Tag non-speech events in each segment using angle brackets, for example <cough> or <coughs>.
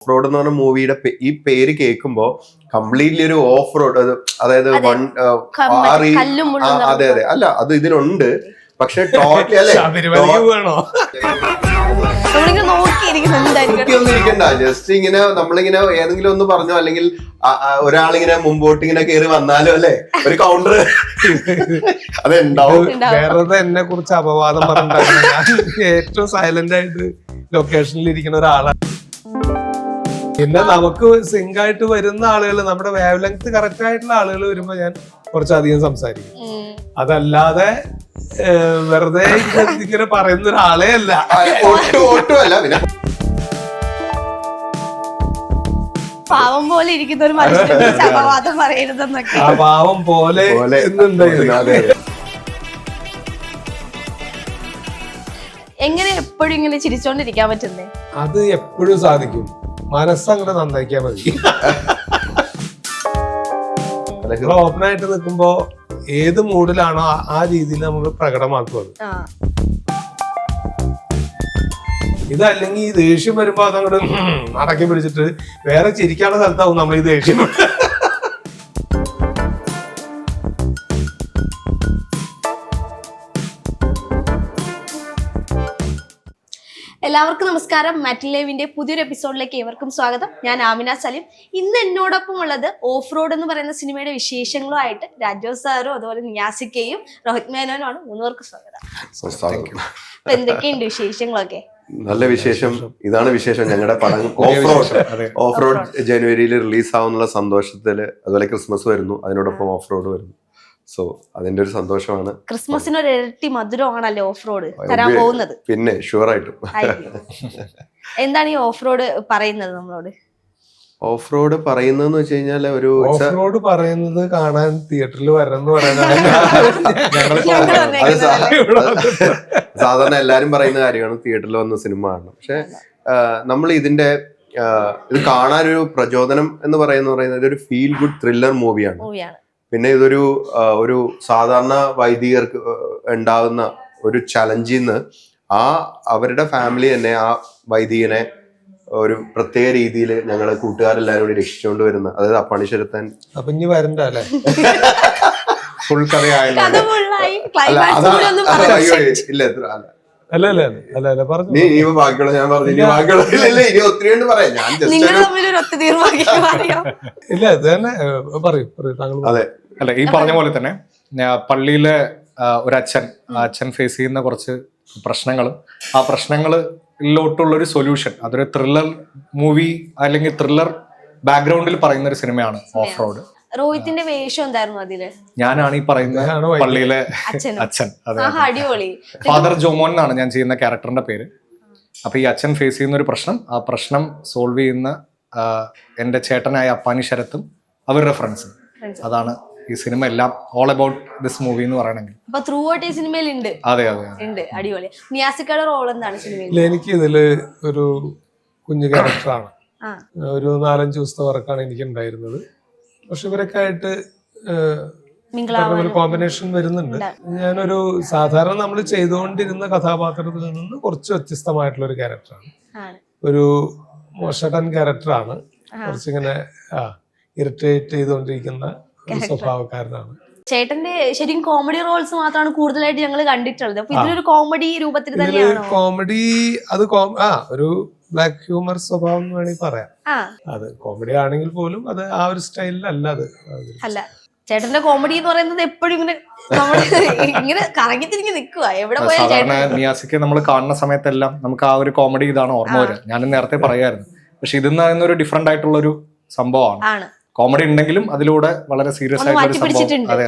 Road എന്ന് പറഞ്ഞ മൂവിയുടെ ഈ പേര് കേൾക്കുമ്പോ കംപ്ലീറ്റ്ലി ഒരു ഓഫ് റോഡ് അതായത് വൺ ആറി അതെ അതെ. അല്ല അത് ഇതിനുണ്ട് പക്ഷെ ടോട്ടലി അല്ലേ? ജസ്റ്റ് ഇങ്ങനെ നമ്മളിങ്ങനെ ഏതെങ്കിലും ഒന്ന് പറഞ്ഞോ. അല്ലെങ്കിൽ ഒരാളിങ്ങനെ മുമ്പോട്ട് ഇങ്ങനെ കയറി വന്നാലോ അല്ലെ? ഒരു കൗണ്ടർ അതെണ്ടാവും. ഉണ്ടാവും. വെറുതെ എന്നെ കുറിച്ച് അപവാദം പറഞ്ഞിട്ടുണ്ടായിരുന്നു ഏറ്റവും സൈലന്റ് ആയിട്ട് ലൊക്കേഷനിൽ ഇരിക്കുന്ന ഒരാളാണ്. പിന്നെ നമുക്ക് സിങ്ക് ആയിട്ട് വരുന്ന ആളുകൾ നമ്മുടെ വേവ് ലെങ്ത് കറക്റ്റ് ആയിട്ടുള്ള ആളുകൾ വരുമ്പോ ഞാൻ കുറച്ചധികം സംസാരിക്കും. അതല്ലാതെ വെറുതെ ഇങ്ങനെ- പറയുന്ന ഒരാളെ അല്ല. ഒട്ടും ഒട്ടും അല്ല പിന്നെ. പാവം പോലെ ഇരിക്കുന്ന ഒരു പറയരുതെന്നൊക്കെ പാവം പോലെ എങ്ങനെ എപ്പോഴും ഇങ്ങനെ ചിരിച്ചോണ്ടിരിക്കാൻ പറ്റുന്നേ? അത് എപ്പോഴും സാധിക്കും. മനസ്സങ്ങടെ നന്നാക്കിയാൽ മതി. <laughs> നിങ്ങൾ ഓപ്പൺ ആയിട്ട് നിൽക്കുമ്പോ ഏത് മൂഡിലാണോ ആ- രീതിയിൽ നമ്മൾ പ്രകടമാക്കുന്നത് ഇതല്ലെങ്കിൽ ഈ ദേഷ്യം വരുമ്പോ അതങ്ങോട്ട് അടക്കി പിടിച്ചിട്ട് വേറെ ചിരിക്കാനുള്ള സ്ഥലത്താവും നമ്മൾ ഈ ദേഷ്യം. എല്ലാവർക്കും നമസ്കാരം. മാറ്റിലേവിന്റെ പുതിയൊരു എപ്പിസോഡിലേക്ക് ഏവർക്കും സ്വാഗതം. ഞാൻ ആമിന സലീം. ഇന്ന് എന്നോടൊപ്പം ഉള്ളത് ഓഫ് റോഡ് എന്ന് പറയുന്ന സിനിമയുടെ വിശേഷങ്ങളുമായിട്ട് രാജോ സാറും അതുപോലെ നിയാസിക്കയും രോഹിത് മേനോനും ആണ് മൂന്നുപേർക്ക് സ്വാഗതം. അപ്പൊ എന്തൊക്കെയുണ്ട് വിശേഷങ്ങളൊക്കെ? നല്ല വിശേഷം. ഇതാണ് വിശേഷം. ഞങ്ങളുടെ പടം ഓഫ് റോഡ് ഓഫ് റോഡ് ജനുവരിയിൽ റിലീസ് ആവുന്നുള്ള സന്തോഷത്തിൽ അതുപോലെ ക്രിസ്മസ് വരുന്നു. അതിനോടൊപ്പം ഓഫ് റോഡ് വരുന്നു. സോ അതിന്റെ ഒരു സന്തോഷമാണ്. ക്രിസ്മസിന് ഒരു ഇരട്ടി മധുരമാണല്ലോ ഓഫ് റോഡ് തരാൻ പോകുന്നത്? പിന്നെ ഷുവർ ആയിട്ടും <laughs> എന്താണ് ഈ ഓഫ് റോഡ് പറയുന്നത് നമ്മളോട്? ഓഫ് റോഡ് പറയുന്നതെന്ന് വെച്ച് കഴിഞ്ഞാൽ ഒരു ഓഫ് റോഡ് പറയുന്നത് കാണാൻ തിയേറ്ററിൽ വരണം എന്ന്? സാധാരണ എല്ലാരും പറയുന്ന കാര്യമാണ് തിയേറ്ററിൽ വന്ന സിനിമ കാണണം. പക്ഷെ നമ്മൾ ഇതിന്റെ ഇത് കാണാനൊരു പ്രചോദനം എന്ന് പറയുന്ന പറയുന്നത് ഒരു ഫീൽ ഗുഡ് ത്രില്ലർ മൂവിയാണ് മൂവിയാണ് പിന്നെ ഇതൊരു ഒരു സാധാരണ വൈദികർക്ക് ഉണ്ടാകുന്ന ഒരു ചലഞ്ചിൽ നിന്ന് ആ അവരുടെ ഫാമിലി തന്നെ ആ വൈദികനെ ഒരു പ്രത്യേക രീതിയിൽ ഞങ്ങൾ കൂട്ടുകാരെല്ലാവരും കൂടി രക്ഷിച്ചുകൊണ്ട് വരുന്ന അതായത് അപ്പണിശരത്തൻ അപ്പൊ ഇനി വരണ്ട അല്ലേ? <laughs> ഫുൾ കഥയായല്ലോ കഥ ഫുള്ളായി അല്ല ക്ലൈമാക്സ് അതാണ് ഇല്ല അല്ല. അല്ല അല്ല അല്ല അല്ല പറഞ്ഞു നീ ഇനി ബാക്കിയുള്ള ഞാൻ പറഞ്ഞു ഇനി ബാക്കിയുള്ള ഇല്ല ഇല്ല ഇനി ഒത്തിരി ഉണ്ട് പറയാം. ഞാൻ ജസ്റ്റ് നിങ്ങൾ ഒരു തമ്മിൽ ഒരു ഒത്തുതീർപ്പാക്കി <laughs> ഇല്ല ഇത് തന്നെ ഏഹ്, പറയൂ പറയൂ താങ്കൾ പറയൂ. അതെ. അല്ല ഈ പറഞ്ഞ പോലെ തന്നെ ഞാ- പള്ളിയിലെ ആ, ഒരു അച്ഛൻ ആ അച്ഛൻ ഫേസ് ചെയ്യുന്ന കുറച്ച് പ്രശ്നങ്ങളും ആ പ്രശ്നങ്ങളിലോട്ടുള്ള ഒരു സൊല്യൂഷൻ അതൊരു ത്രില്ലർ മൂവി അല്ലെങ്കിൽ ത്രില്ലർ ബാക്ക്ഗ്രൗണ്ടിൽ പറയുന്ന ഒരു സിനിമയാണ് ഓഫ് റോഡ് രോഹിത്തിന്റെ വേഷം എന്തായിരുന്നു അതിൽ? ഞാനാണ് ഈ പറയുന്ന പള്ളിയിലെ അച്ഛൻ അച്ഛൻ. അതെ ആഹാ അടിപൊളി. ഫാദർ ജോമോൻ എന്നാണ് ഞാൻ ചെയ്യുന്ന ക്യാരക്ടറിന്റെ പേര്. അപ്പൊ ഈ അച്ഛൻ ഫേസ് ചെയ്യുന്ന ഒരു പ്രശ്നം ആ പ്രശ്നം സോൾവ് ചെയ്യുന്ന എന്റെ ചേട്ടനായ അപ്പാനി ശരത്തും അവരുടെ ഫ്രണ്ട്സും അതാണ് ഈ സിനിമ എല്ലാം ഓൾ അബൌട്ട് ദിസ് മൂവി എന്ന് പറയണമെങ്കിൽ. അപ്പൊ ത്രൂ ഔട്ട് ഈ സിനിമയിൽ ഉണ്ട് അതെ അതെ. ഉണ്ട് അടിപൊളി. നിയാസിക്കയുടെ റോൾ എന്താണ് സിനിമയിൽ എനിക്ക് ഇതിൽ ഒരു കുഞ്ഞു ക്യാരക്ടറാണ് ഒരു നാലഞ്ച് ദിവസത്തെ വർക്കാണ് എനിക്ക് ഉണ്ടായിരുന്നത് പക്ഷെ ഇവരൊക്കെ ആയിട്ട് കോമ്പിനേഷൻ വരുന്നുണ്ട്. ഞാനൊരു സാധാരണ നമ്മൾ ചെയ്തുകൊണ്ടിരുന്ന കഥാപാത്രത്തിൽ നിന്ന് കുറച്ച് വ്യത്യസ്തമായിട്ടുള്ള ഒരു ക്യാരക്ടറാണ് ഒരു മോശട്ടൻ ക്യാരക്ടറാണ് കുറച്ചിങ്ങനെ ഇറിറ്റേറ്റ് ചെയ്തുകൊണ്ടിരിക്കുന്ന ഒരു സ്വഭാവക്കാരനാണ്. ചേട്ടന്റെ ശരിക്കും കോമഡി റോൾസ് മാത്രമാണ് കൂടുതലായിട്ട് ഞങ്ങൾ കണ്ടിട്ടുള്ളത്. അപ്പൊ ഇതിലൊരു കോമഡി രൂപത്തിൽ തന്നെയാണ്? കോമഡി അത് ആ ഒരു ബ്ലാക്ക് ഹ്യൂമർ സ്വഭാവം എന്ന് വേണമെങ്കിൽ പറയാം. ആ. അത് കോമഡി ആണെങ്കിൽ പോലും അത് ആ ഒരു സ്റ്റൈലിലല്ല അത് അത്. അല്ല. ചേട്ടന്റെ കോമഡി എന്ന് പറയുന്നത് എപ്പോഴും ഇങ്ങനെ നമ്മൾ ഇങ്ങനെ കറങ്ങി തിരിഞ്ഞ് നിൽക്കുക എവിടെ പോയാലും ചേട്ടൻ നിയാസിക്ക് നമ്മൾ കാണുന്ന സമയത്തെല്ലാം നമുക്ക് ആ ഒരു കോമഡി ഇതാണ് ഓർമ്മ വരിക. ഞാൻ നേരത്തെ പറയായിരുന്നു. പക്ഷെ ഇതെന്ന് പറയുന്ന ഒരു ഡിഫറെന്റ് ആയിട്ടുള്ള ഒരു സംഭവമാണ്. ആണ്. കോമഡി ഉണ്ടെങ്കിലും അതിലൂടെ വളരെ സീരിയസ് ആയിട്ടുള്ള ഒരു സംഭവം. അതെ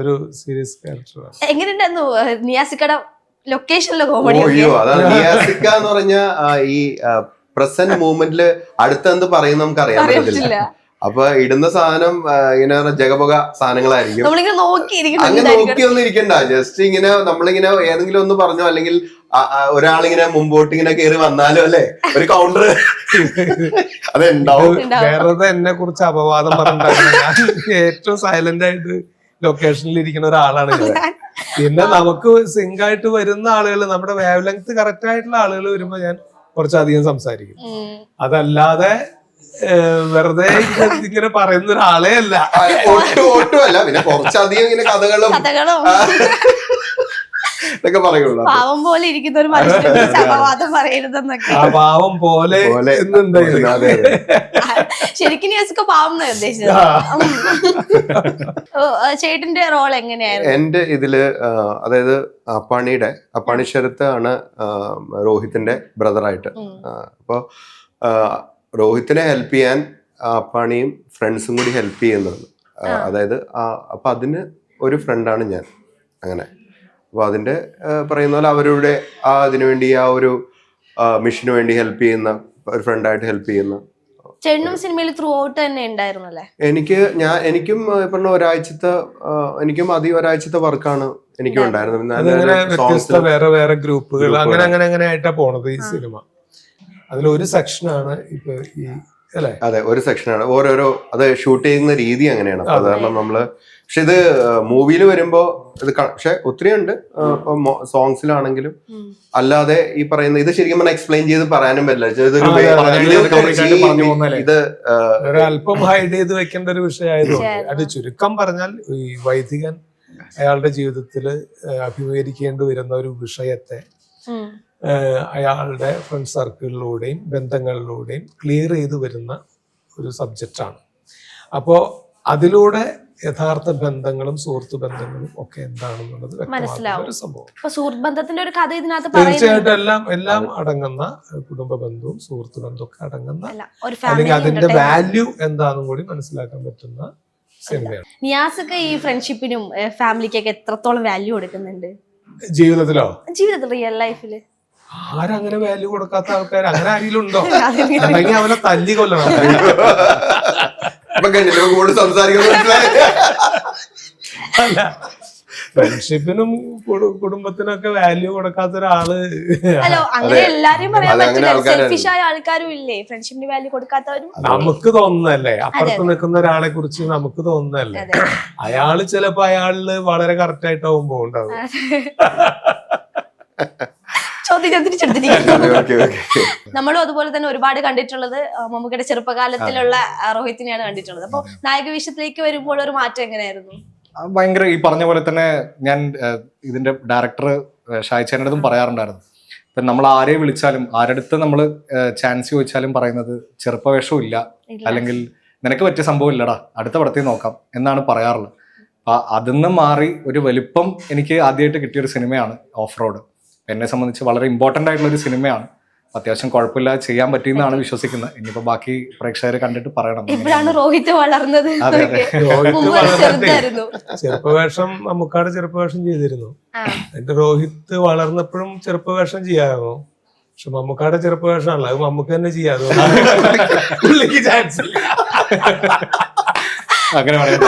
ഒരു സീരിയസ് ക്യാരക്ടറാണ് എങ്ങനെയുണ്ടായിരുന്നു നിയാസിക്കയുടെ ലൊക്കേഷനിലെ ഓ കോമഡി അയ്യോ അതാണ് നിയാസിക്ക എന്ന് പറഞ്ഞ ഈ പ്രസന്റ് മൂവ്മെന്റിൽ അടുത്തെന്ത് പറയുന്ന നമുക്ക് അറിയാൻ പറ്റില്ല. അപ്പൊ ഇടുന്ന സാധനം ഇങ്ങനെ പറഞ്ഞ ജഗപുക സാധനങ്ങളായിരിക്കും. അങ്ങനെ. നോക്കിയൊന്നും ഇരിക്കണ്ട. ജസ്റ്റ് ഇങ്ങനെ നമ്മളിങ്ങനെ ഏതെങ്കിലും ഒന്ന് പറഞ്ഞോ അല്ലെങ്കിൽ ഒരാളിങ്ങനെ മുമ്പോട്ട് ഇങ്ങനെ കയറി വന്നാലോ അല്ലെ? ഒരു കൗണ്ടർ അതുണ്ടാവും. വേറെ എന്നെ കുറിച്ച് അപവാദം പറഞ്ഞിട്ടുണ്ടായിരുന്നു ഞാൻ ഏറ്റവും സൈലന്റ് ആയിട്ട് ലൊക്കേഷനിൽ ഇരിക്കുന്ന ഒരാളാണ് ഞാൻ. പിന്നെ നമുക്ക് സിങ്ക് ആയിട്ട് വരുന്ന ആളുകൾ നമ്മുടെ വേവ് ലെങ്ത് കറക്റ്റ് ആയിട്ടുള്ള ആളുകൾ വരുമ്പോ ഞാൻ കുറച്ചധികം സംസാരിക്കും. അതല്ലാതെ വെറുതെ ഇങ്ങനെ- പറയുന്ന ഒരാളെ അല്ല. ഒട്ടും ഒട്ടും അല്ല. പിന്നെ കുറച്ചധികം ഇങ്ങനെ കഥകളും ഇതൊക്കെ പറയുള്ളൂ. പാവം പോലെ ഇരിക്കുന്ന ഒരു മനുഷ്യൻ പറയരുതെന്നൊക്കെ. പാവം. ശരിക്കും നിയാസൊക്കെ പാവം ഉദ്ദേശിച്ചത്. ചേട്ടന്റെ റോൾ എങ്ങനെയായിരുന്നു? എന്റെ ഇതിൽ അതായത് അപ്പാണിയുടെ അപ്പാണി ശരത്ത് ആണ് രോഹിത്തിന്റെ ബ്രദറായിട്ട് ഉം. രോഹിത്തിനെ ഹെൽപ്പ് ചെയ്യാൻ അപ്പാണിയും ഫ്രണ്ട്സും കൂടി ഹെൽപ്പ് ചെയ്യുന്നുണ്ട്. അതായത് ആ- അപ്പൊ അതിന് ഒരു ഫ്രണ്ടാണ് ഞാൻ. അങ്ങനെ. അപ്പൊ അതിന്റെ പറയുന്ന പോലെ അവരുടെ ആ അതിനു വേണ്ടി ആ ഒരു മിഷന് വേണ്ടി ഹെൽപ്പ് ചെയ്യുന്ന ഒരു ഫ്രണ്ടായിട്ട് ഹെൽപ്പ് ചെയ്യുന്ന. ചേട്ടനും സിനിമയിൽ ത്രൂ ഔട്ട് തന്നെ ഉണ്ടായിരുന്നല്ലേ എനിക്ക് ഞാൻ എനിക്കും പറഞ്ഞ ഒരാഴ്ചത്തെ എനിക്കും അധികം ഒരാഴ്ചത്തെ വർക്കാണ് എനിക്കും ഉണ്ടായിരുന്നത്. വേറെ വേറെ ഗ്രൂപ്പുകൾ ഗ്രൂപ്പുകൾ. അങ്ങനെ അങ്ങനെ അങ്ങനെ ആയിട്ടാ പോണത് ഈ സിനിമ അതിലൊരു സെക്ഷനാണ് ഇപ്പൊ ഈ അല്ലേ? അതെ ഒരു സെക്ഷനാണ്. ഓരോരോ അത് ഷൂട്ട് ചെയ്യുന്ന രീതി അങ്ങനെയാണ്. സാധാരണ. നമ്മൾ പക്ഷെ ഇത് മൂവിയിൽ വരുമ്പോ ഇത് പക്ഷെ ഒത്തിരി ഉണ്ട് സോങ്സിലാണെങ്കിലും അല്ലാതെ ഈ പറയുന്ന ഇത് ശരിക്കും പറഞ്ഞാൽ എക്സ്പ്ലെയിൻ ചെയ്ത് പറയാനും പറ്റില്ല. ഇത് അല്പം ഹൈഡ് ചെയ്ത് വെക്കേണ്ട ഒരു വിഷയമായതുകൊണ്ട്. അത് ചുരുക്കം പറഞ്ഞാൽ ഈ വൈദികൻ അയാളുടെ ജീവിതത്തിൽ അഭിമുഖീകരിക്കേണ്ടി വരുന്ന ഒരു വിഷയത്തെ അയാളുടെ ഫ്രണ്ട് സർക്കിളിലൂടെയും ബന്ധങ്ങളിലൂടെയും ക്ലിയർ ചെയ്ത് വരുന്ന ഒരു സബ്ജക്റ്റാണ് അപ്പോൾ അതിലൂടെ യഥാർത്ഥ ബന്ധങ്ങളും സുഹൃത്ത് ബന്ധങ്ങളും ഒക്കെ എന്താണെന്നുള്ളത് മനസ്സിലാവും. സംഭവം. ബന്ധത്തിന്റെ ഒരു കഥ ഇതിനകത്ത് തീർച്ചയായിട്ടും എല്ലാം എല്ലാം അടങ്ങുന്ന കുടുംബ ബന്ധവും സുഹൃത്ത് ബന്ധവും ഒക്കെ അടങ്ങുന്ന അല്ലെങ്കിൽ അതിന്റെ വാല്യൂ എന്താണെന്നും കൂടി മനസ്സിലാക്കാൻ പറ്റുന്ന സിനിമയാണ്. നിയാസൊക്കെ ഈ ഫ്രണ്ട്ഷിപ്പിനും ഫാമിലിക്കൊക്കെ എത്രത്തോളം വാല്യൂ കൊടുക്കുന്നുണ്ട്? ജീവിതത്തിലോ? ജീവിതത്തിൽ റിയൽ ലൈഫിൽ ആരങ്ങനെ വാല്യൂ കൊടുക്കാത്ത ആൾക്കാർ അങ്ങനെ ആരെങ്കിലും ഉണ്ടോ? <laughs> അല്ലെങ്കിൽ അവനെ തല്ലി കൊല്ലണം. അല്ല ഫ്രണ്ട്ഷിപ്പിനും കുടുംബത്തിനൊക്കെ വാല്യൂ കൊടുക്കാത്ത ഒരാൾ. ഹലോ അങ്ങനെ പറയാൻ പറ്റില്ല. ആൾക്കാരും ഇല്ലേ? ഫ്രണ്ട്ഷിപ്പിന് വാല്യൂ കൊടുക്കാത്തവരും? നമുക്ക് തോന്നുന്നല്ലേ അപ്പുറത്ത് നിൽക്കുന്ന ഒരാളെ കുറിച്ച് നമുക്ക് തോന്നുന്നല്ലേ അതെ. അയാൾ ചിലപ്പോ അയാളിൽ വളരെ കറക്റ്റ് ആയിട്ടാവും പോകുണ്ടാവും <laughs> ചോദ്യം തിരിച്ചെടുത്തിരിക്കുന്നു. <laughs> നമ്മളും അതുപോലെ തന്നെ ഒരുപാട് കണ്ടിട്ടുള്ളത് മമ്മൂക്കയുടെ ചെറുപ്പകാലത്തിലുള്ള റോഹിത്തിനെയാണ് കണ്ടിട്ടുള്ളത്. അപ്പൊ നായക വേഷത്തിലേക്ക് വരുമ്പോൾ ഒരു മാറ്റം എങ്ങനെയായിരുന്നു? ഭയങ്കര ഈ പറഞ്ഞ പോലെ തന്നെ ഞാൻ ഇതിന്റെ ഡയറക്ടർ ഷായ്ച്ചാന്റെ അടുത്തും പറയാറുണ്ടായിരുന്നു. ഇപ്പം നമ്മൾ ആരെ വിളിച്ചാലും ആരടുത്ത് നമ്മൾ ചാൻസ് ചോദിച്ചാലും പറയുന്നത് ചെറുപ്പവേഷവും ഇല്ല. അല്ലെങ്കിൽ നിനക്ക് പറ്റിയ സംഭവം ഇല്ലടാ അടുത്ത പടത്തിൽ നോക്കാം എന്നാണ് പറയാറുള്ളത്. അപ്പൊ അതിന്ന് മാറി ഒരു വലിപ്പം എനിക്ക് ആദ്യമായിട്ട് കിട്ടിയ ഒരു സിനിമയാണ് ഓഫ് റോഡ്. എന്നെ സംബന്ധിച്ച് വളരെ ഇമ്പോർട്ടന്റ് ആയിട്ടുള്ള ഒരു സിനിമയാണ്. അത്യാവശ്യം കുഴപ്പമില്ലാതെ ചെയ്യാൻ പറ്റിയെന്നാണ് വിശ്വസിക്കുന്നത്. ഇനിയിപ്പോ ബാക്കി പ്രേക്ഷകരെ കണ്ടിട്ട് പറയണം. ഇപ്പോഴാണ് രോഹിത് വളർന്നത്. ചെറുപ്പവേഷം നമുക്കാട് ചെറുപ്പവേഷം ചെയ്തിരുന്നു. എന്നിട്ട് രോഹിത് വളർന്നപ്പോഴും ചെറുപ്പവേഷം ചെയ്യാമോ? പക്ഷെ മമ്മൂക്കാടെ ചെറുപ്പവേഷമാണല്ലോ അത് മമ്മൂക്ക് തന്നെ ചാൻസ് ഇല്ല. അങ്ങനെ പറയാം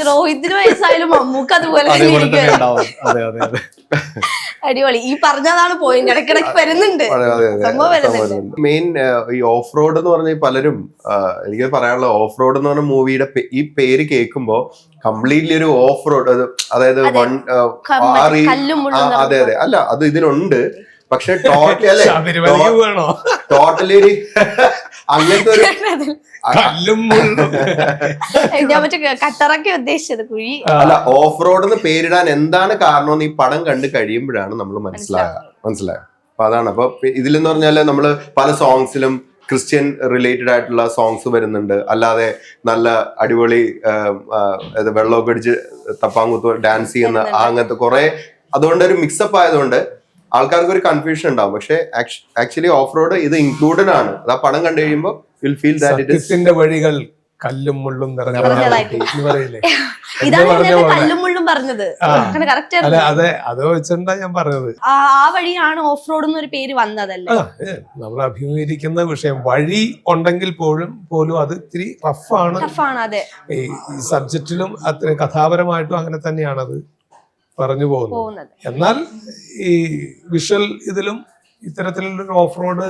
രോഹിത്തിന് വയസ്സായാലും മമ്മൂക്ക് അതുപോലെ അടിപൊളി. ഈ പറഞ്ഞതാണ് പോയിന്റ് ഇടക്കിടക്ക് വരുന്നുണ്ട്. മെയിൻ ഈ ഓഫ് റോഡ് എന്ന് പറഞ്ഞ പലരും എനിക്ക് പറയാനുള്ള ഓഫ് റോഡ് എന്ന് പറഞ്ഞ മൂവിയുടെ ഈ പേര് കേൾക്കുമ്പോ കംപ്ലീറ്റ്ലി ഒരു ഓഫ് റോഡ് അതായത് അതെ. വൺ ക- കല്ലും ആ, അതെ അതെ. അല്ല അത് ഇതിനുണ്ട് പക്ഷെ ടോട്ടലി അല്ലെ? ടോട്ടലി ഒരു അങ്ങനത്തെ ഒരു കല്ലും മുള്ളും. ഞാൻ മറ്റേ കട്ടറൊക്കെ ഉദ്ദേശിച്ചത് കുഴി. അല്ല ഓഫ് റോഡ് എന്ന് പേരിടാൻ എന്താണ് കാരണം എന്ന് ഈ പടം കണ്ട് കഴിയുമ്പോഴാണ് നമ്മൾ മനസ്സിലാകുക മനസ്സിലായോ. അപ്പൊ അതാണ്. അപ്പൊ ഇതിലെന്ന് പറഞ്ഞാൽ നമ്മൾ പല സോങ്സിലും ക്രിസ്ത്യൻ റിലേറ്റഡ് ആയിട്ടുള്ള സോങ്സ് വരുന്നുണ്ട്. അല്ലാതെ നല്ല അടിപൊളി വെള്ളമൊക്കെ അടിച്ച് തപ്പാങ്കുത്ത് ഡാൻസ് ചെയ്യുന്ന. അങ്ങനത്തെ കുറെ അതുകൊണ്ട് ഒരു മിക്സപ്പ് ആയതുകൊണ്ട് ആൾക്കാർക്ക് ഒരു കൺഫ്യൂഷൻ ഉണ്ടാവും. പക്ഷെ ആക്ച്വലി ഓഫ് റോഡ് ഇത് ഇൻക്ലൂഡഡ് ആണ്. അത് ആ പടം കണ്ടു കഴിയുമ്പോൾ വിൽ ഫീൽ ദാറ്റ് ഇറ്റ് വഴികൾ കല്ലും മുള്ളും <laughs> പറഞ്ഞത്. അല്ല അതെ അത് വെച്ചിട്ടാ ഞാൻ പറഞ്ഞത്. ആ വഴിയാണ് ഓഫ് റോഡ് എന്നൊരു പേര് വന്നതല്ലേ? നമ്മൾ അഭിമുഖീകരിക്കുന്ന വിഷയം. വഴി ഉണ്ടെങ്കിൽ പോലും പോലും അത് ഇത്തിരി റഫാണ് ആണ്. അതെ. ഈ ഈ സബ്ജക്റ്റിലും അത്ര കഥാപരമായിട്ടും അങ്ങനെ തന്നെയാണത്. പറഞ്ഞു പോകുന്നത് പോകുന്നത്. എന്നാൽ ഈ വിഷ്വൽ ഇതിലും ഇത്തരത്തിലുള്ള ഓഫ് റോഡ്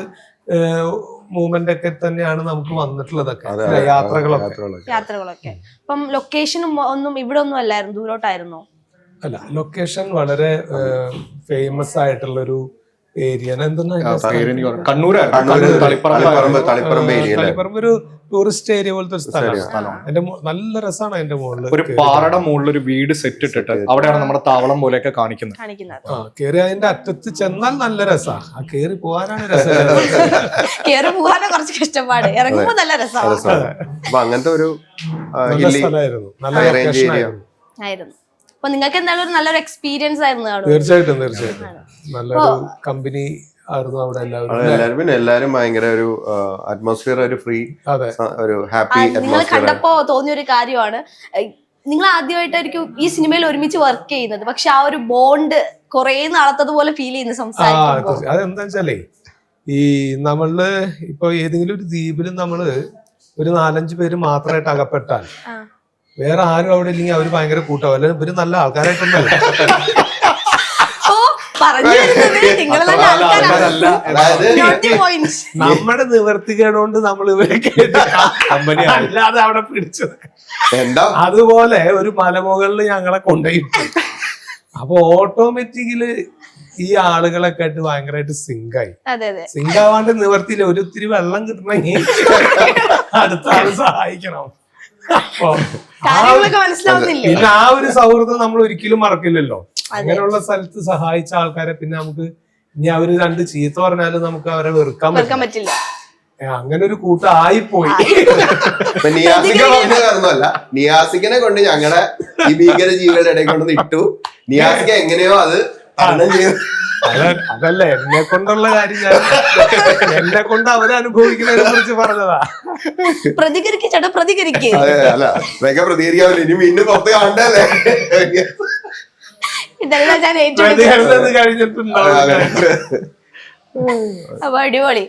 മൂവ്മെന്റ് ഒക്കെ തന്നെയാണ് നമുക്ക് വന്നിട്ടുള്ളതൊക്കെ. യാത്രകളൊക്കെ. യാത്രകളൊക്കെ. അപ്പം ലൊക്കേഷനും ഒന്നും ഇവിടെ ഒന്നും അല്ലായിരുന്നു ദൂരോട്ടായിരുന്നു? അല്ല ലൊക്കേഷൻ വളരെ ഫേമസ് ആയിട്ടുള്ള ഒരു ഏരിയ തളിപ്പറമ്പ് ഒരു ടൂറിസ്റ്റ് ഏരിയ പോലത്തെ ഒരു സ്ഥലമാണ്. നല്ല രസമാണ് അതിന്റെ മുകളിൽ ഒരു പാറയുടെ മുകളിൽ ഒരു വീട് സെറ്റ് ഇട്ടിട്ട് അവിടെയാണ് നമ്മുടെ താവളം പോലെയൊക്കെ കാണിക്കുന്നത്. കയറി ആ കേറി അതിന്റെ അറ്റത്ത് ചെന്നാൽ നല്ല രസമാണ് ആ കയറി പോകാനാണ് രസം. <laughs> കേറി പോകാനേ കുറച്ച് കഷ്ടപ്പാട്. ഇറങ്ങുമ്പോ നല്ല രസമാണ് അങ്ങനത്തെ ഒരു ആയിരുന്നു. അപ്പൊ നിങ്ങൾക്ക് എന്തായാലും ഒരു നല്ലൊരു എക്സ്പീരിയൻസ് ആയിരുന്നു കാണും തീർച്ചയായിട്ടും തീർച്ചയായിട്ടും. നല്ലൊരു കമ്പനി ആയിരുന്നു അവിടെ എല്ലാവരും. എല്ലാവരും പിന്നെ എല്ലാരും ഭയങ്കര ഒരു അറ്റ്മോസ്ഫിയർ ഒരു ഫ്രീ ഒരു ഹാപ്പി നിങ്ങൾ കണ്ടപ്പോ തോന്നിയ ഒരു കാര്യമാണ് നിങ്ങൾ ആദ്യമായിട്ടായിരിക്കും ഈ സിനിമയിൽ ഒരുമിച്ച് വർക്ക് ചെയ്യുന്നത് പക്ഷെ ആ ഒരു ബോണ്ട് കുറെ നടത്തതുപോലെ ഫീൽ ചെയ്യുന്ന തീർച്ച- അതെന്താ വെച്ചാലേ ഈ നമ്മൾ ഇപ്പൊ ഏതെങ്കിലും ഒരു ദ്വീപിൽ നമ്മൾ ഒരു നാലഞ്ച് പേര് മാത്രമായിട്ട് അകപ്പെട്ടാൽ വേറെ ആരും അവിടെ ഇല്ലെങ്കിൽ അവർ ഭയങ്കര കൂട്ടാവും. അല്ലെങ്കിൽ ഇവർ നല്ല ആൾക്കാരായിട്ടൊന്നല്ല ഓ <laughs> പറഞ്ഞു വരുന്നത് നിങ്ങൾ നല്ല ആൾക്കാരാണ്. നമ്മുടെ നിവർത്തികേടുകൊണ്ട് നമ്മൾ ഇവരെ കമ്പനി അല്ലാതെ അവിടെ പിടിച്ചത് എന്താ? അതുപോലെ ഒരു മലമുകളിൽ ഞങ്ങളെ കൊണ്ടുപോയിട്ടു അപ്പൊ ഓട്ടോമാറ്റിക്കിൽ ഈ ആളുകളൊക്കെ ആയിട്ട് ഭയങ്കരമായിട്ട് സിങ്കായി. അതെ അതെ. സിങ്ക് ആവാണ്ട് നിവർത്തിയില്ല. ഒരു ഒത്തിരി വെള്ളം കിട്ടണമെങ്കിൽ അടുത്ത ആൾ സഹായിക്കണം. അപ്പൊ പിന്നെ ആ ഒരു സൗഹൃദം നമ്മൾ ഒരിക്കലും മറക്കില്ലല്ലോ. അങ്ങനെയുള്ള സ്ഥലത്ത് സഹായിച്ച ആൾക്കാരെ പിന്നെ നമുക്ക് ഇനി അവർ രണ്ട് ചീത്ത പറഞ്ഞാലും നമുക്ക് അവരെ വെറുക്കാൻ വെറുക്കാൻ പറ്റില്ല. അങ്ങനെ ഒരു കൂട്ടായിപ്പോയി നിയാസിക്ക പറഞ്ഞ കാരണമല്ല. നിയാസിക്കനെ കൊണ്ട് ഞങ്ങളെ ഈ ഭീകര ജീവികളുടെ ഇടയിൽ കൊണ്ടൊന്ന് ഇട്ടു നിയാസിക്ക എങ്ങനെയോ അത് തരണം ചെയ്തു. അതല്ല എന്നെ കൊണ്ടുള്ള കാര്യം ഞാൻ എന്നെ കൊണ്ട് അവരനുഭവിക്കുന്നതിനെ കുറിച്ച് പറഞ്ഞതാ. പ്രതികരിക്ക് ചേട്ടാ പ്രതികരിക്ക്. അല്ല പ്രതികരിക്കാവില്ല ഇനി വീണ്ടും പുറത്ത് കാണണ്ടല്ലേ? ഇതെല്ലാം ഞാൻ അപ്പൊ അടിപൊളി.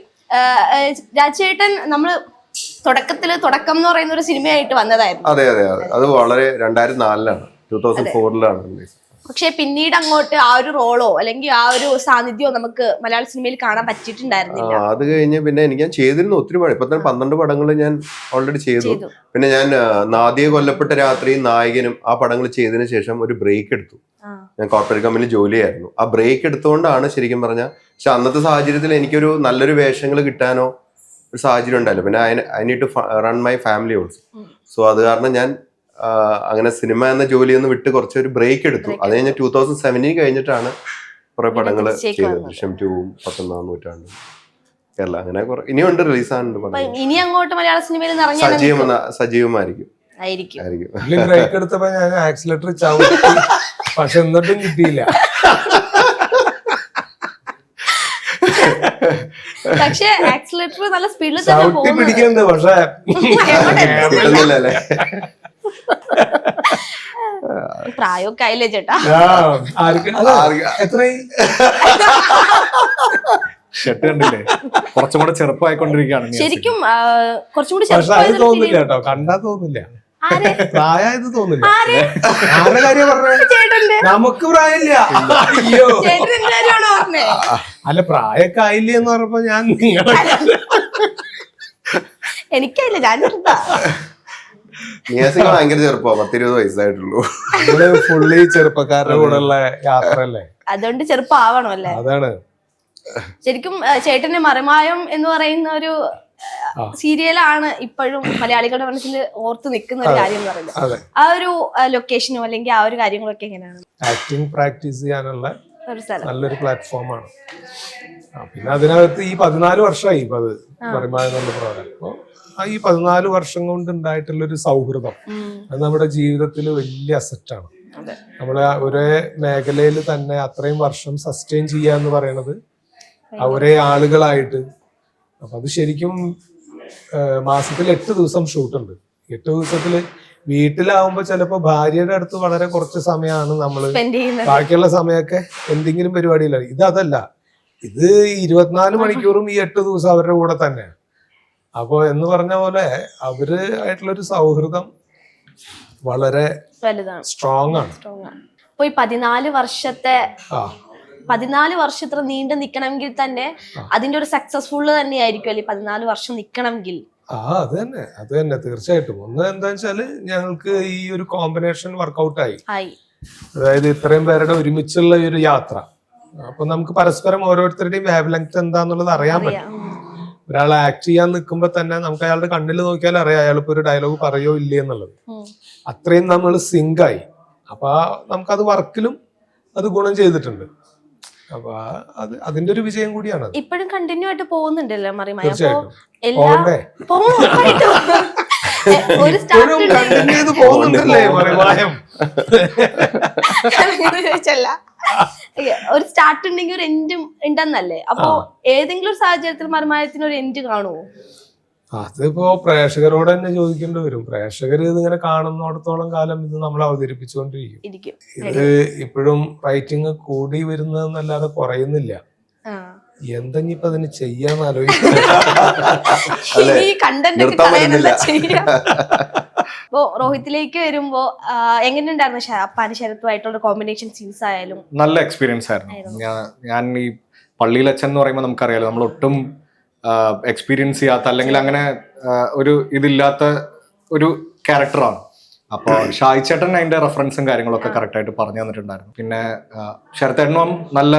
രാജേട്ടൻ നമ്മൾ തുടക്കത്തിൽ തുടക്കം എന്ന് പറയുന്ന ഒരു സിനിമയായിട്ട് വന്നതായിരുന്നു. അതെ അതെ അതെ. അത് വളരെ രണ്ടായിരത്തി നാലിലാണ് ടൂ തൗസൻഡ് ഫോറിലാണ് റിലീസ്. പക്ഷെ പിന്നീട് അങ്ങോട്ട് ആ ഒരു റോളോ അല്ലെങ്കിൽ ആ ഒരു സാന്നിധ്യമോ നമുക്ക് മലയാള സിനിമയിൽ കാണാൻ പറ്റിയിട്ടുണ്ടായിരുന്നില്ല. അത് കഴിഞ്ഞ് പിന്നെ എനിക്ക് ഞാൻ ചെയ്തിരുന്നു ഒത്തിരി പടം. ഇപ്പൊ തന്നെ പന്ത്രണ്ട് പടങ്ങൾ ഞാൻ ഓൾറെഡി ചെയ്തു. പിന്നെ ഞാൻ നാദിയെ കൊല്ലപ്പെട്ട രാത്രി നായകനും ആ പടങ്ങൾ ചെയ്തതിനു ശേഷം ഒരു ബ്രേക്ക് എടുത്തു. ഞാൻ കോർപ്പറേറ്റ് കമ്പനിയിൽ ജോലിയായിരുന്നു. ആ ബ്രേക്ക് എടുത്തുകൊണ്ടാണ് ശരിക്കും പറഞ്ഞ പക്ഷെ അന്നത്തെ സാഹചര്യത്തിൽ എനിക്കൊരു നല്ലൊരു വേഷങ്ങൾ കിട്ടാനോ ഒരു സാഹചര്യം ഉണ്ടായില്ല. പിന്നെ I need to run my family also so അത് കാരണം ഞാൻ അങ്ങനെ സിനിമ എന്ന ജോലി ഒന്ന് വിട്ട് കുറച്ചൊരു ബ്രേക്ക് എടുത്തു. അത് കഴിഞ്ഞ് ടൂ തൗസൻഡ് സെവന്റീൻ കഴിഞ്ഞിട്ടാണ് കുറെ പടങ്ങൾ ചെയ്തത്. ദൃശ്യം ടൂവും പത്തൊന്നാം നൂറ്റാണ്ട്. കേരള അങ്ങനെ കുറെ ഇനിയുണ്ട് അപ്പൊ പടങ്ങൾ ഇനി അങ്ങോട്ട് മലയാള സിനിമയിൽ സജീവമായിരിക്കും. ആയിരിക്കും. ആയിരിക്കും. ബ്രേക്ക് എടുത്തപ്പോ ഞാൻ ആക്സിലേറ്റർ ചവിട്ടി. <laughs> പക്ഷെ എന്നിട്ടും കിട്ടിയില്ല. പക്ഷെ ആക്സിലേറ്റർ നല്ല സ്പീഡിൽ തന്നെ പക്ഷെ അല്ലേ <laughs> പ്രായമൊക്കെ ആയില്ലേ ചേട്ടാ? ഷർട്ട് കണ്ടില്ലേ? കുറച്ചും കൂടെ ചെറുപ്പമായിക്കൊണ്ടിരിക്കുകയാണ് നിയാസിക്ക. ശരിക്കും കുറച്ചും കൂടി തോന്നില്ല കേട്ടോ. കണ്ടാ തോന്നില്ല? പ്രായത് തോന്നില്ല? ആരുടെ കാര്യം പറഞ്ഞ? നമുക്ക് പ്രായമില്ല. അയ്യോ. അല്ല പ്രായമൊക്കെ ആയില്ല എന്ന് പറഞ്ഞപ്പോ ഞാൻ നിങ്ങളെ എനിക്കല്ല ഞാൻ. നിയാസിക്ക് ഭയങ്കര ചെറുപ്പമാണ് പത്തിരുപത് വയസ്സായിട്ടുള്ളൂ. ഫുള്ളി ചെറുപ്പക്കാരുടെ കൂടെ ഉള്ള യാത്രയല്ലേ? അതുകൊണ്ട് ചെറുപ്പം അല്ലേ? അതാണ്. ശരിക്കും ചേട്ടന്റെ മറിമായം എന്ന് പറയുന്ന ഒരു. സീരിയലാണ് ഇപ്പോഴും മലയാളികളുടെ മനസ്സിൽ ഓർത്ത് നിൽക്കുന്ന ഒരു കാര്യം എന്ന് പറയുന്നത്. ആ ഒരു ലൊക്കേഷനോ അല്ലെങ്കിൽ ആ ഒരു കാര്യങ്ങളൊക്കെ എങ്ങനെയാണ്? ആക്ടിങ് പ്രാക്ടീസ് ചെയ്യാനുള്ള നല്ലൊരു പ്ലാറ്റ്ഫോം നല്ലൊരു പ്ലാറ്റ്ഫോമാണ് പിന്നെ അതിനകത്ത് ഈ പതിനാല് വർഷമായി ഇപ്പൊ അത് പറയുമ്പോൾ പ്രോഗ്രാം അപ്പൊ ആ ഈ പതിനാല് വർഷം കൊണ്ട് ഉണ്ടായിട്ടുള്ള ഒരു സൗഹൃദം. അത് നമ്മുടെ ജീവിതത്തിൽ വലിയ അസറ്റാണ്. നമ്മളെ ഒരേ മേഖലയിൽ തന്നെ അത്രയും വർഷം സസ്റ്റെയിൻ ചെയ്യുക എന്ന് പറയുന്നത് ഒരേ ആളുകളായിട്ട് അപ്പൊ അത് ശരിക്കും മാസത്തിൽ എട്ട് ദിവസം ഷൂട്ടുണ്ട്. എട്ട് ദിവസത്തിൽ വീട്ടിലാവുമ്പോ ചിലപ്പോ ഭാര്യയുടെ അടുത്ത് വളരെ കുറച്ച് സമയമാണ് നമ്മൾ ബാക്കിയുള്ള സമയമൊക്കെ എന്തെങ്കിലും പരിപാടിയില്ല ഇത് അതല്ല. ഇത് ഇരുപത്തിനാല് മണിക്കൂറും ഈ എട്ട് ദിവസം അവരുടെ കൂടെ തന്നെയാണ് അപ്പോ എന്ന് പറഞ്ഞ പോലെ അവർ ആയിട്ടുള്ള ഒരു സൗഹൃദം വളരെ സ്ട്രോങ് ആണ്. ഈ പതിനാല് വർഷത്തെ പതിനാല് വർഷം ഇത്ര നീണ്ടു നിൽക്കണമെങ്കിൽ തന്നെ അതിന്റെ ഒരു സക്സസ്ഫുൾ തന്നെയായിരിക്കും അല്ലെ? പതിനാല് വർഷം നിൽക്കണമെങ്കിൽ ആ അത് തന്നെ. അത് തന്നെ. തീർച്ചയായിട്ടും. ഒന്ന് എന്താ വെച്ചാൽ ഞങ്ങൾക്ക് ഈ ഒരു കോമ്പിനേഷൻ വർക്ക്ഔട്ട് ആയി. ആയി. അതായത് ഇത്രയും പേരുടെ ഒരുമിച്ചുള്ള ഒരു യാത്ര. അപ്പൊ നമുക്ക് പരസ്പരം ഓരോരുത്തരുടെയും വേവ് ലെങ്ത് എന്താന്നുള്ളത് അറിയാൻ പറ്റും. ഒരാൾ ആക്ട് ചെയ്യാൻ നിൽക്കുമ്പോ തന്നെ നമുക്ക് അയാളുടെ കണ്ണിൽ നോക്കിയാൽ അറിയാം അയാൾ ഇപ്പൊ ഒരു ഡയലോഗ് പറയോ ഇല്ലേ എന്നുള്ളത്. അത്രയും നമ്മൾ സിങ്കായി അപ്പൊ നമുക്ക് നമുക്കത് വർക്കിലും അത് ഗുണം ചെയ്തിട്ടുണ്ട്. അപ്പൊ അത് അതിന്റെ ഒരു വിജയം കൂടിയാണ് ഇപ്പോഴും കണ്ടിന്യൂ ആയിട്ട് പോകുന്നുണ്ടല്ലോ മറിമായ അപ്പൊ എല്ലാ ഒരു ഒരു സ്റ്റാർട്ട് ഉണ്ടെങ്കിൽ ഒരു എൻഡും ഉണ്ടെന്നല്ലേ? അപ്പൊ ഏതെങ്കിലും ഒരു സാഹചര്യത്തിൽ മറിമായത്തിന് ഒരു എൻഡ് കാണുമോ അതിപ്പോ പ്രേക്ഷകരോട് തന്നെ ചോദിക്കേണ്ടി വരും. പ്രേക്ഷകർ ഇതിങ്ങനെ കാണുന്നിടത്തോളം കാലം ഇത് നമ്മൾ അവതരിപ്പിച്ചുകൊണ്ടിരിക്കും. ഇത് ഇപ്പോഴും റൈറ്റിംഗ് കൂടി വരുന്നതെന്നല്ലാതെ കുറയുന്നില്ല. ആ. എന്തെങ്കിലും അതിന് ചെയ്യാന്ന് <laughs> ചെയ്യാം. <laughs> ഇപ്പോ രോഹിത്തിലേക്ക് വരുമ്പോ എങ്ങനെയുണ്ടായിരുന്നു ശ- അപ്പാന് ശരത്തുമായിട്ടുള്ള കോമ്പിനേഷൻ സീൻസ് ആയാലും? നല്ല എക്സ്പീരിയൻസ് ആയിരുന്നു. ഞാൻ ഞാൻ ഈ പള്ളിയിലച്ഛൻ എന്ന് പറയുമ്പോൾ നമുക്കറിയാലോ നമ്മൾ ഒട്ടും എക്സ്പീരിയൻസ് ചെയ്യാത്ത അല്ലെങ്കിൽ അങ്ങനെ ഒരു ഇതില്ലാത്ത ഒരു ക്യാരക്ടറാണ് അപ്പോൾ <clears throat> ഷായി ചേട്ടൻ അതിന്റെ റെഫറൻസും കാര്യങ്ങളൊക്കെ കറക്റ്റ് ആയിട്ട് പറഞ്ഞു തന്നിട്ടുണ്ടായിരുന്നു. പിന്നെ ശരത്തേട്ടനും നല്ല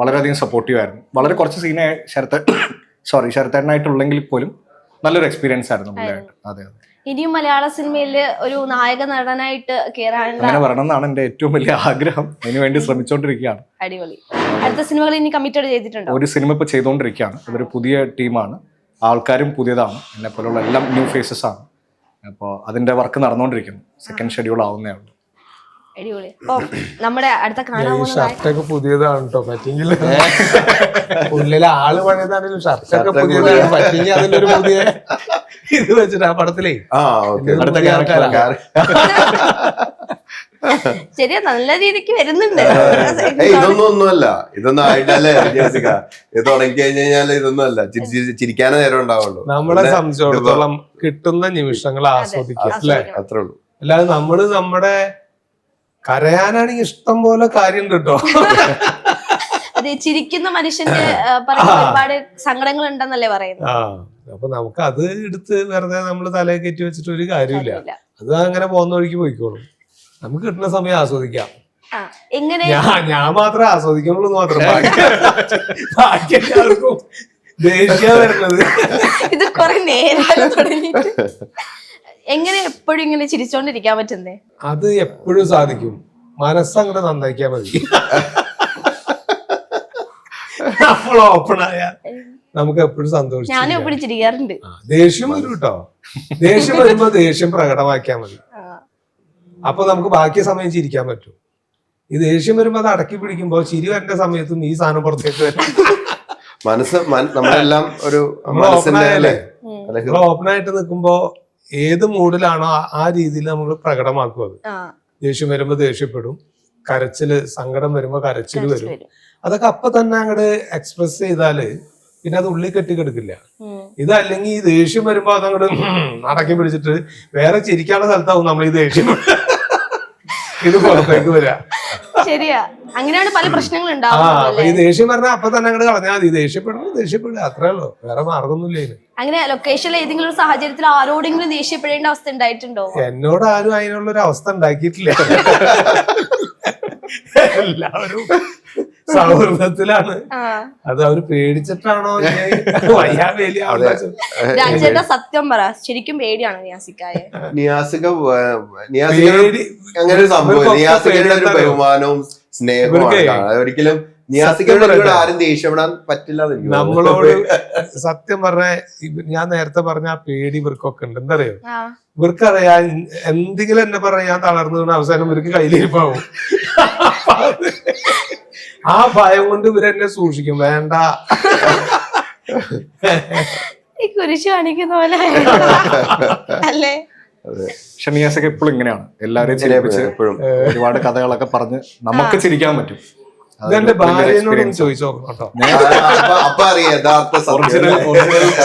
വളരെയധികം സപ്പോർട്ടീവ് ആയിരുന്നു. വളരെ കുറച്ച് സീനെ ശരത്തേ <coughs> സോറി ശരത്തേട്ടനായിട്ടുള്ളെങ്കിൽ പോലും നല്ലൊരു എക്സ്പീരിയൻസ് ആയിരുന്നു പുള്ളിയായിട്ട്. അതെ അതെ. ഇനിയും മലയാള സിനിമയിൽ ഒരു നായക നടനായിട്ട് കേറാനാണ് അങ്ങനെ വരണം എന്നാണ് എന്റെ ഏറ്റവും വലിയ ആഗ്രഹം. അതിനു വേണ്ടി ശ്രമിച്ചുകൊണ്ടിരിക്കുകയാണ് അടിപൊളി. അടുത്ത സിനിമകൾ ഇനി കമ്മിറ്റഡ് ചെയ്തിട്ടുണ്ട്? ഒരു സിനിമ ഇപ്പോൾ ചെയ്തുകൊണ്ടിരിക്കുകയാണ്. അതൊരു പുതിയ ടീമാണ്. ആൾക്കാരും പുതിയതാണ്. എന്നെ പോലുള്ള എല്ലാം ന്യൂ ഫേസസ് ആണ്. അപ്പോൾ അതിന്റെ വർക്ക് നടന്നുകൊണ്ടിരിക്കുന്നു. സെക്കൻഡ് ഷെഡ്യൂൾ ആവുന്നേ ഉള്ളൂ. അടിപൊളി. അപ്പൊ നമ്മുടെ അടുത്ത കാണാൻ ഈ പോകുന്ന നായ- ഷർട്ടൊക്കെ പുതിയതാണ് കേട്ടോ ഉള്ളിലെ ആൾ പണിയതാണെങ്കിലും ഷർട്ടൊക്കെ ഷർട്ടൊക്കെ പുതിയതാണ്. പറ്റിയെങ്കിൽ അതിന്റെ ഒരു പുതിയ ഇത് വെച്ചിട്ട് ആ പടത്തിലേ. ആ ഓക്കെ. അടുത്ത ശരിയാ നല്ല രീതിക്ക് വരുന്നുണ്ട്. ഇതൊന്നും ഒന്നുമല്ല ഇതൊന്നും ആയിട്ടല്ലേ ഇത് തുടങ്ങി കഴിഞ്ഞാൽ ഇതൊന്നും അല്ല ചിരി- ചിരി- ചിരിക്കാനേ നേരം ഉണ്ടാവുള്ളൂ. നമ്മളെ സംശയത്തോളം സംബന്ധിച്ചിടത്തോളം കിട്ടുന്ന നിമിഷങ്ങൾ ആസ്വദിക്കുക അല്ലേ? അത്രേ ഉള്ളൂ. അല്ലാതെ നമ്മൾ നമ്മുടെ കരയാനാണെങ്കിൽ ഇഷ്ടം പോലെ കാര്യം കിട്ടോ. അതെ ചിരിക്കുന്ന മനുഷ്യന്റെ പറയുന്ന ഒരുപാട് സങ്കടങ്ങൾ ഉണ്ടെന്നല്ലേ പറയുന്നത്? ആ. അപ്പൊ നമുക്ക് അത് എടുത്ത് വെറുതെ നമ്മൾ തലയെ കയറ്റി വെച്ചിട്ട് ഒരു കാര്യമില്ല. അത് അങ്ങനെ പോകുന്ന വഴിക്ക് പോയിക്കോളും. നമുക്ക് കിട്ടുന്ന സമയം ആസ്വദിക്കാം. എങ്ങനെ? ഞാൻ മാത്രമേ ആസ്വദിക്കുള്ളൂ മാത്രം. ബാക്കി- ബാക്കി എല്ലാവർക്കും ദേഷ്യ വരുന്നത്. ഇത് കുറെ നേരം തുടങ്ങിയിട്ട്. എങ്ങനെ എപ്പോഴും ഇങ്ങനെ ചിരിച്ചോണ്ടിരിക്കാൻ പറ്റുന്നേ? അത് എപ്പോഴും സാധിക്കും. മനസ്സങ്ങോട്ട് നന്നാക്കിയാൽ മതി. <laughs> നമ്മൾ ഓപ്പൺ ആയാൽ. നമുക്ക് എപ്പോഴും സന്തോഷം ദേഷ്യം വരും കേട്ടോ. ദേഷ്യം വരുമ്പോ ദേഷ്യം പ്രകടമാക്കിയാൽ മതി. അപ്പൊ നമുക്ക് ബാക്കി സമയം ചിരിക്കാൻ പറ്റും. ഈ ദേഷ്യം വരുമ്പോ അത് അടക്കി പിടിക്കുമ്പോ ചിരി വരേണ്ട സമയത്തും ഈ സാധനം പുറത്തേക്ക് വരും. മനസ്സ് നമ്മളെല്ലാം ഒരു ഓപ്പൺ ആയിട്ട് നിൽക്കുമ്പോ ഏത് മൂഡിലാണോ ആ- രീതിയിൽ നമ്മൾ പ്രകടമാക്കും അത്. ആ, ദേഷ്യം വരുമ്പോ ദേഷ്യപ്പെടും. കരച്ചിൽ സങ്കടം വരുമ്പോ കരച്ചിൽ കരച്ചിൽ വരും. വരും. അതൊക്കെ അപ്പൊ തന്നെ അങ്ങോട്ട് എക്സ്പ്രസ് ചെയ്താൽ പിന്നെ അത് ഉള്ളിൽ കെട്ടിക്കെടുക്കില്ല. ഇതല്ലെങ്കിൽ ഈ ദേഷ്യം വരുമ്പോ അതങ്ങോട്ട് അടക്കി പിടിച്ചിട്ട് വേറെ ചിരിക്കാനുള്ള സ്ഥലത്താവും നമ്മൾ ഈ ദേഷ്യം. ഇത് പുറത്തേക്ക് വരാ. ശരിയാ. അങ്ങനെയാണ് പല പ്രശ്നങ്ങൾ ഉണ്ടാവുന്നത് ഈ ദേഷ്യം പറഞ്ഞാൽ അപ്പൊ തന്നെ അങ്ങോട്ട് കളഞ്ഞാൽ മതി. ദേഷ്യപ്പെടണം ദേഷ്യപ്പെടുക അത്രേ ഉള്ളൂ. വേറെ മാർഗമൊന്നുമില്ല ഇതിന്. അങ്ങനെ ലൊക്കേഷനിൽ ഏതെങ്കിലും ഒരു സാഹചര്യത്തിൽ ആരോടെങ്കിലും ദേഷ്യപ്പെടേണ്ട അവസ്ഥ ഉണ്ടായിട്ടുണ്ടോ? എന്നോട് ആരും അതിനുള്ള ഒരു അവസ്ഥ ഉണ്ടാക്കിയിട്ടില്ല. എല്ലാവരും സൗഹൃദത്തിലാണ്. അത് അവർ പേടിച്ചിട്ടാണോ <laughs> രാജേട്ട സത്യം പറ. ശരിക്കും പേടിയാണ് നിയാസിക്കായെ നിയാസിക വ- നിയാസിക പേടി അങ്ങനെ ഒരു സംഭവം. ഇവർക്കൊക്കെ നിയാസികയുടെ ഒരു ബഹുമാനവും സ്നേഹവും ഒരിക്കലും ആരും ദേഷ്യപ്പെടാൻ പറ്റില്ല. നമ്മളോട് സത്യം പറഞ്ഞ ഞാൻ നേരത്തെ പറഞ്ഞ ആ പേടി ഇവർക്കൊക്കെ ഉണ്ട്. എന്തറിയോ? ഇവർക്കറിയാൻ എന്തെങ്കിലും എന്നെ പറഞ്ഞ ഞാൻ തളർന്നു അവസാനം ഇവർക്ക് കയ്യിലിരിപ്പാവും. <laughs> ആ ഭയം കൊണ്ട് ഇവരെന്നെ സൂക്ഷിക്കും. വേണ്ട. ഈ കുരിശ് കാണിക്കുന്ന പോലെ. അല്ലേ? പക്ഷെ നിയാസൊക്കെ എപ്പോഴും ഇങ്ങനെയാണ്. എല്ലാവരെയും ചിരിപ്പിച്ച് എപ്പോഴും. ഒരുപാട് കഥകളൊക്കെ പറഞ്ഞ് നമുക്ക് ചിരിക്കാൻ പറ്റും.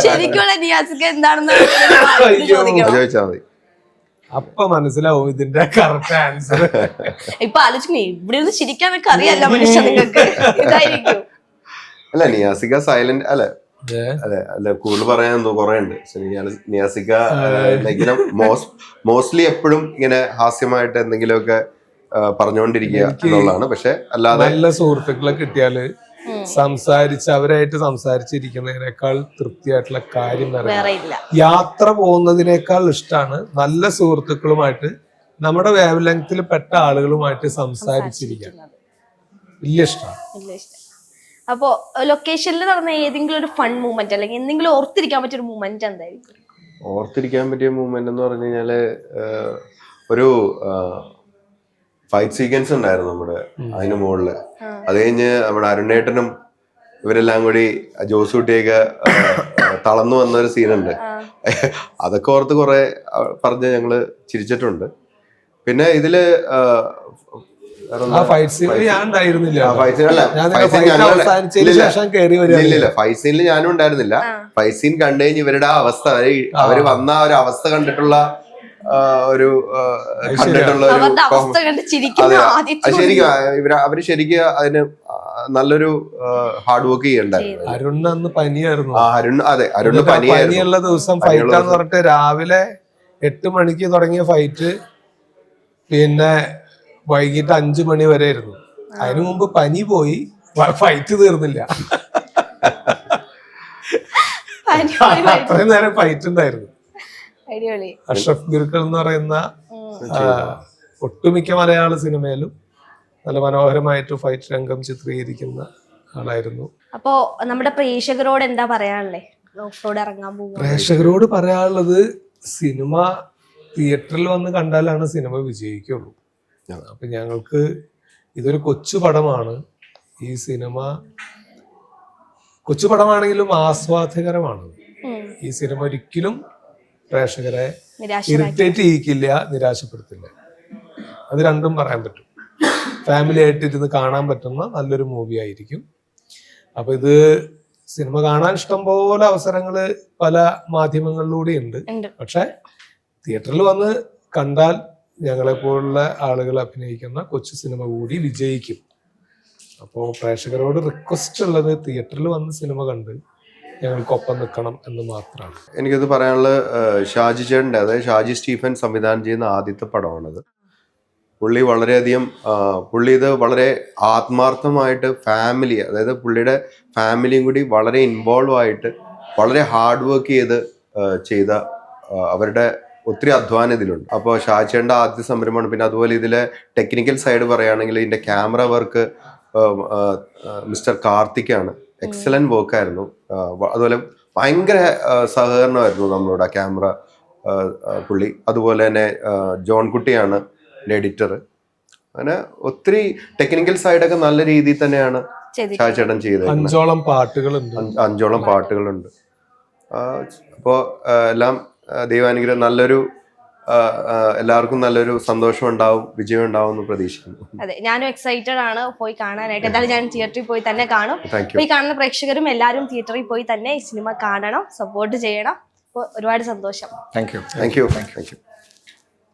ശരിക്കുള്ള നിയാസിക്ക എന്താണെന്ന്. ചോദിച്ചാൽ മതി. അപ്പൊ മനസ്സിലാവും ഇതിന്റെ കറക്റ്റ് ആൻസർ ഇപ്പൊ ആലോചിക്കണേ ഇവിടെ ഒന്ന് ചിരിക്കാനൊക്കെ അറിയാലോ മനുഷ്യ നിങ്ങൾക്ക് ഇതായിരിക്കും. അല്ല നിയാസിക സൈലന്റ് അല്ല. അല്ലെ അല്ല കൂടുതൽ പറയാൻ കുറെ ഉണ്ട്. നിയാസിക ഇങ്ങനെ മോസ്റ്റ്ലി എപ്പോഴും ഇങ്ങനെ ഹാസ്യമായിട്ട് എന്തെങ്കിലുമൊക്കെ പറഞ്ഞുകൊണ്ടിരിക്കുക എന്നുള്ളതാണ്. പക്ഷെ അല്ലാതെ നല്ല സുഹൃത്തുക്കളെ കിട്ടിയാൽ. സംസാരിച്ച് അവരായിട്ട് സംസാരിച്ചിരിക്കുന്നതിനേക്കാൾ തൃപ്തിയായിട്ടുള്ള കാര്യം വേറെ ഇല്ല. വേറെ ഇല്ല യാത്ര പോകുന്നതിനേക്കാൾ ഇഷ്ടമാണ് നല്ല സുഹൃത്തുക്കളുമായിട്ട് നമ്മുടെ വേവ് ലെങ്ത്തിൽ പെട്ട ആളുകളുമായിട്ട് സംസാരിച്ചിരിക്കാൻ. വലിയ ഇഷ്ടമാണ് അപ്പോ ലൊക്കേഷനിൽ നടന്ന ഏതെങ്കിലും ഒരു ഫൺ മൂവ്മെന്റ് അല്ലെങ്കിൽ എന്തെങ്കിലും ഓർത്തിരിക്കാൻ പറ്റിയ ഒരു മൂമെന്റ് എന്തായിരിക്കും? ഓർത്തിരിക്കാൻ പറ്റിയ മൂവ്മെന്റ് എന്ന് പറഞ്ഞു കഴിഞ്ഞാൽ ഒരു ഫൈറ്റ് സീക്വൻസ് ഉണ്ടായിരുന്നു നമ്മുടെ അതിന് മുകളിൽ. അത് കഴിഞ്ഞ് നമ്മുടെ അരുണേട്ടനും ഇവരെല്ലാം കൂടി ജോസൂട്ടിയൊക്കെ തളർന്നു വന്ന ഒരു സീനുണ്ട്. അതൊക്കെ ഓർത്ത് കുറെ പറഞ്ഞ് ഞങ്ങൾ ചിരിച്ചിട്ടുണ്ട്. പിന്നെ ഇതിൽ ഫൈറ്റ് സീനിൽ ഞാനും ഉണ്ടായിരുന്നില്ല. ഫൈറ്റ് സീൻ കണ്ടു കഴിഞ്ഞ് ഇവരുടെ ആ അവസ്ഥ അവർ അവർ വന്ന ആ ഒരു അവസ്ഥ കണ്ടിട്ടുള്ള ഒരു കണ്ടിട്ടുള്ള ഒരു അവസ്ഥ കണ്ട് ചിരിക്കുന്ന അതെ ആദ്യത്തെ ശരിക്കും ഇവർ അവർ ശരിക്കും അതിന് നല്ലൊരു ഹാർഡ് വർക്ക് ചെയ്യണ്ടായിരുന്നു. അരുൺ അന്ന് പനിയായിരുന്നു. ആ അരുൺ അതെ അരുൺ പനിയായിരുന്നു. പനിയുള്ള ദിവസം ഫൈറ്റ് എന്ന് പറഞ്ഞിട്ട് രാവിലെ എട്ട് മണിക്ക് തുടങ്ങിയ ഫൈറ്റ് പിന്നെ വൈകിട്ട് അഞ്ചു മണി വരെ ആയിരുന്നു. അതിനു മുമ്പ് പനി പോയി ഫൈറ്റ് തീർന്നില്ല. അത്രയും നേരം ഫൈറ്റ് ഉണ്ടായിരുന്നു. അഷ്റഫ് ഗുരുക്കൾ എന്ന് പറയുന്ന ഒട്ടുമിക്ക മലയാള സിനിമയിലും നല്ല മനോഹരമായിട്ട് ഫൈറ്റ് രംഗം ചിത്രീകരിക്കുന്ന ആളായിരുന്നു. അപ്പോ നമ്മുടെ പ്രേക്ഷകരോട് എന്താ പറയാനുള്ളേ? ഇറങ്ങാൻ പ്രേക്ഷകരോട് പറയാനുള്ളത് സിനിമ തിയേറ്ററിൽ വന്ന് കണ്ടാലാണ് സിനിമ വിജയിക്കുള്ളൂ. അപ്പൊ ഞങ്ങൾക്ക് ഇതൊരു കൊച്ചു പടമാണ്. ഈ സിനിമ കൊച്ചു പടമാണെങ്കിലും ആസ്വാദ്യകരമാണ് ഈ സിനിമ ഒരിക്കലും പ്രേക്ഷകരെ ഇറിറ്റേറ്റ് ചെയ്യിക്കില്ല നിരാശപ്പെടുത്തില്ല. അത് രണ്ടും പറയാൻ പറ്റും. ഫാമിലി ആയിട്ട് ഇരുന്ന് കാണാൻ പറ്റുന്ന നല്ലൊരു മൂവി ആയിരിക്കും. അപ്പൊ ഇത് സിനിമ കാണാൻ ഇഷ്ടം പോലെ അവസരങ്ങൾ പല മാധ്യമങ്ങളിലൂടെ ഉണ്ട്. ഉണ്ട്. പക്ഷെ തിയേറ്ററിൽ വന്ന് കണ്ടാൽ ഞങ്ങളെ പോലുള്ള ആളുകൾ അഭിനയിക്കുന്ന കൊച്ചു സിനിമ കൂടി വിജയിക്കും. അപ്പോൾ പ്രേക്ഷകരോട് റിക്വസ്റ്റ് ഉള്ളത് തിയേറ്ററിൽ വന്ന് സിനിമ കണ്ട് ഞങ്ങൾക്കൊപ്പം നിൽക്കണം എന്ന് മാത്രമാണ്. എനിക്കത് പറയാനുള്ളത് ഷാജി ചേട്ടന്റെ അതായത് ഷാജി സ്റ്റീഫൻ സംവിധാനം ചെയ്യുന്ന ആദ്യത്തെ പടമാണത്. പുള്ളി വളരെയധികം പുള്ളി ഇത് വളരെ ആത്മാർത്ഥമായിട്ട് ഫാമിലി അതായത് പുള്ളിയുടെ ഫാമിലിയും കൂടി വളരെ ഇൻവോൾവ് ആയിട്ട് വളരെ ഹാർഡ് വർക്ക് ചെയ്ത് ചെയ്ത അവരുടെ ഒത്തിരി അധ്വാനം ഇതിലുണ്ട്. അപ്പോൾ ഷാജേന്റെ ആദ്യ സംരംഭമാണ്. പിന്നെ അതുപോലെ ഇതിലെ ടെക്നിക്കൽ സൈഡ് പറയുകയാണെങ്കിൽ ഇതിന്റെ ക്യാമറ വർക്ക് മിസ്റ്റർ കാർത്തിക്കാണ്. എക്സലന്റ് വർക്കായിരുന്നു അതുപോലെ ഭയങ്കര സഹകരണമായിരുന്നു നമ്മളോട് ആ ക്യാമറ പുള്ളി. അതുപോലെ തന്നെ ജോൺ കുട്ടിയാണ് എഡിറ്റർ അങ്ങനെ ഒത്തിരി ടെക്നിക്കൽ സൈഡൊക്കെ നല്ല രീതിയിൽ തന്നെയാണ് ചാച്ചേട്ടൻ ഷാജേട്ടൻ ചെയ്തത് അഞ്ചോളം പാട്ടുകളുണ്ട്. അഞ്ച് അഞ്ചോളം പാട്ടുകളുണ്ട്. അപ്പോൾ എല്ലാം ദൈവാനുഗ്രഹം നല്ലൊരു എല്ലാവർക്കും നല്ലൊരു സന്തോഷം ഉണ്ടാവും വിജയം ഉണ്ടാവും എന്ന് പ്രതീക്ഷിക്കുന്നു. അതെ ഞാനും എക്സൈറ്റഡ് ആണ് പോയി കാണാനായിട്ട്. എന്തായാലും ഞാൻ തിയേറ്ററിൽ പോയി തന്നെ കാണും. താങ്ക് അപ്പൊ യു ഈ കാണുന്ന പ്രേക്ഷകരും എല്ലാവരും തിയേറ്ററിൽ പോയി തന്നെ ഈ സിനിമ കാണണം സപ്പോർട്ട് ചെയ്യണം. അപ്പോൾ ഒരുപാട് സന്തോഷം. Thank you thank you thank you